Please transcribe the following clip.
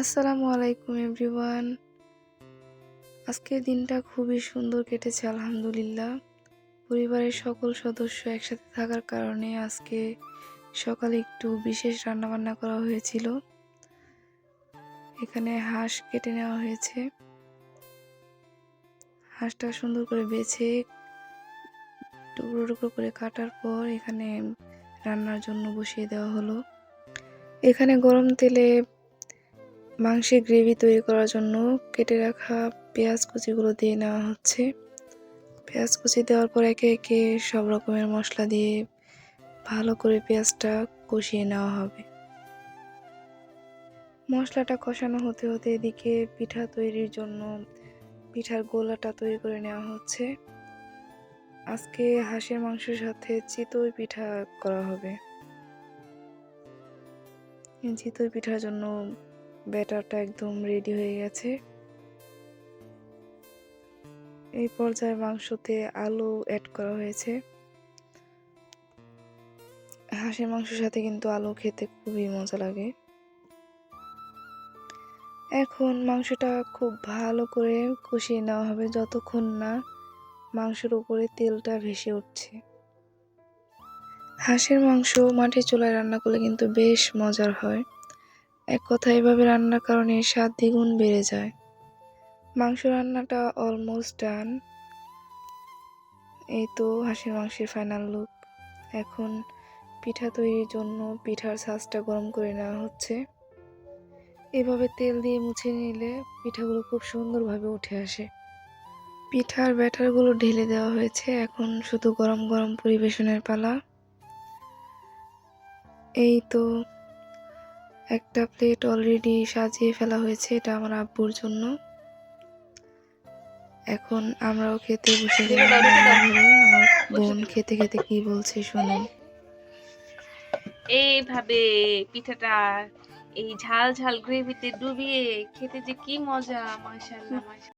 আসসালামু আলাইকুম এভরিওয়ান। আজকের দিনটা খুবই সুন্দর কেটেছে, আলহামদুলিল্লাহ। পরিবারের সকল সদস্য একসাথে থাকার কারণে আজকে সকালে একটু বিশেষ রান্নাবান্না করা হয়েছিল। এখানে হাঁস কেটে নেওয়া হয়েছে। হাঁসটা সুন্দর করে বেছে টুকরো টুকরো করে কাটার পর এখানে রান্নার জন্য বসিয়ে দেওয়া হলো। এখানে গরম তেলে মাংসের গ্রেভি তৈরি করার জন্য কেটে রাখা পেঁয়াজ কুচিগুলো দিয়ে নেওয়া হচ্ছে। পেঁয়াজ কুচি দেওয়ার পর একে একে সব রকমের মশলা দিয়ে ভালো করে পেঁয়াজটা কষিয়ে নেওয়া হবে। মশলাটা কষানো হতে হতে এদিকে পিঠা তৈরির জন্য পিঠার গোলাটা তৈরি করে নেওয়া হচ্ছে। আজকে হাঁসের মাংসের সাথে চিতই পিঠা করা হবে। চিতই পিঠার জন্য ব্যাটারটা একদম রেডি হয়ে গেছে। এই পর্যায়ে মাংসতে আলু অ্যাড করা হয়েছে। হাঁসের মাংসের সাথে কিন্তু আলু খেতে খুবই মজা লাগে। এখন মাংসটা খুব ভালো করে কষিয়ে নেওয়া হবে যতক্ষণ না মাংসের উপরে তেলটা ভেসে উঠছে। হাঁসের মাংস মাঠে চুলায় রান্না করলে কিন্তু বেশ মজার হয়। এক কথা, এভাবে রান্নার কারণে স্বাদ দ্বিগুণ বেড়ে যায়। মাংস রান্নাটা অলমোস্ট ডান এই তো হাঁসের মাংসের ফাইনাল লুক এখন পিঠা তৈরির জন্য পিঠার ছাঁচটা গরম করে নেওয়া হচ্ছে। এভাবে তেল দিয়ে মুছে নিলে পিঠাগুলো খুব সুন্দরভাবে উঠে আসে। পিঠার ব্যাটারগুলো ঢেলে দেওয়া হয়েছে। এখন শুধু গরম গরম পরিবেশনের পালা। এই তো একটা প্লেট অলরেডি সাজিয়ে ফেলা হয়েছে এটা আমার আব্বুর জন্য। এখন আমরাও খেতে বসে গেলাম আমার বোন খেতে খেতে কি বলছে শুনুন। এইভাবে পিঠাটা এই ঝাল ঝাল গ্রেভিতে ডুবিয়ে খেতে যে কি মজা মাসাল্লাহ মাশাআল্লাহ।